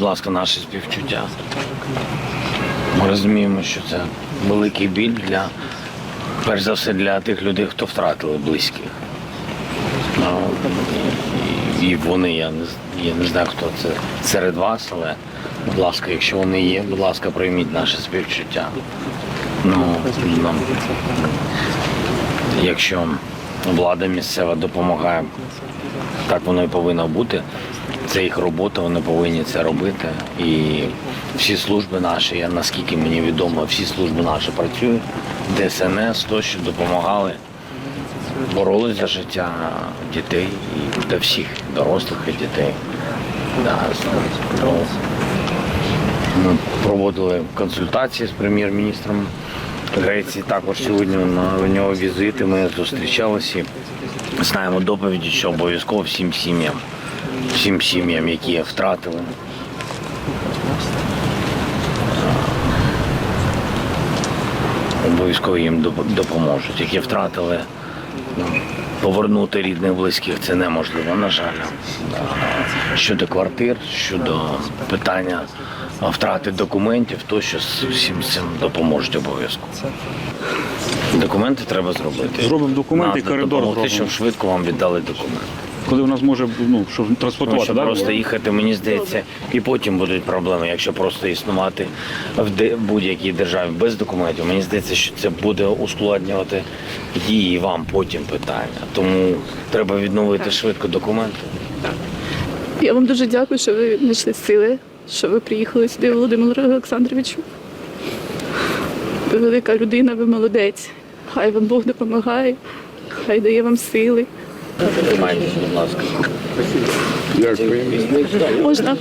ласка, наше співчуття. Ми розуміємо, що це великий біль для, перш за все, для тих людей, хто втратили близьких. Ну, і, вони, я не, я не знаю, хто це серед вас, але, будь ласка, якщо вони є, будь ласка, прийміть наше співчуття. Ну, нам, якщо влада місцева допомагає, так воно і повинно бути. Це їх робота, вони повинні це робити. І всі служби наші, я, наскільки мені відомо, всі служби наші працюють, ДСНС, то, що допомагали, боролись за життя дітей і для всіх дорослих і дітей. Да, ну, ми проводили консультації з прем'єр-міністром Греції. Також сьогодні на нього візити. Ми зустрічалися. Знаємо доповіді, що обов'язково всім сім'ям, всім сім'ям, які втратили. Обов'язково їм допоможуть, які втратили ну, повернути рідних близьких це неможливо, на жаль. Щодо квартир, щодо питання втрати документів, то що всім цим допоможуть обов'язково. Документи треба зробити. Зробимо документи і Надо коридор допомогти, зробимо. щоб швидко вам віддали документи. Коли у нас може ну, щоб транспортувати, да? просто їхати, мені здається, і потім будуть проблеми, якщо просто існувати в будь-якій державі без документів. Мені здається, що це буде ускладнювати її вам потім питання. Тому треба відновити швидко документи. Я вам дуже дякую, що ви знайшли сили, що ви приїхали сюди, Володимир Олександровичу. Ви велика людина, ви молодець. Хай вам Бог допомагає, хай дає вам сили. Тримайтесь, будь ласка. Можна